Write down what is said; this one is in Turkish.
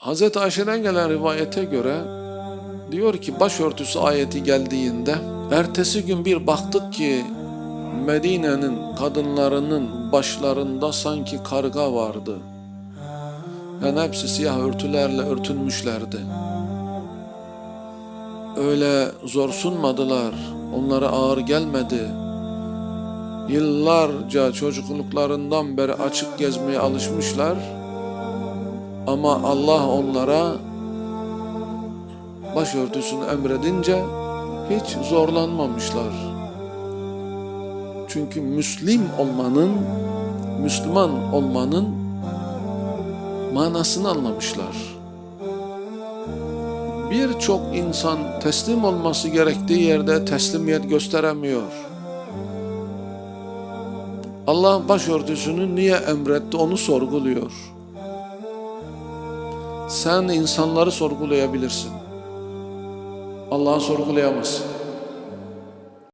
Hz. Ayşe'den gelen rivayete göre diyor ki başörtüsü ayeti geldiğinde ertesi gün bir baktık ki Medine'nin kadınlarının başlarında sanki karga vardı. Yani hepsi siyah örtülerle örtünmüşlerdi. Öyle zor sunmadılar, onlara ağır gelmedi. Yıllarca çocukluklarından beri açık gezmeye alışmışlar. Ama Allah onlara başörtüsünü emredince hiç zorlanmamışlar. Çünkü Müslim olmanın, Müslüman olmanın manasını anlamışlar. Birçok insan teslim olması gerektiği yerde teslimiyet gösteremiyor. Allah başörtüsünü niye emretti onu sorguluyor. Sen insanları sorgulayabilirsin. Allah'ı sorgulayamazsın.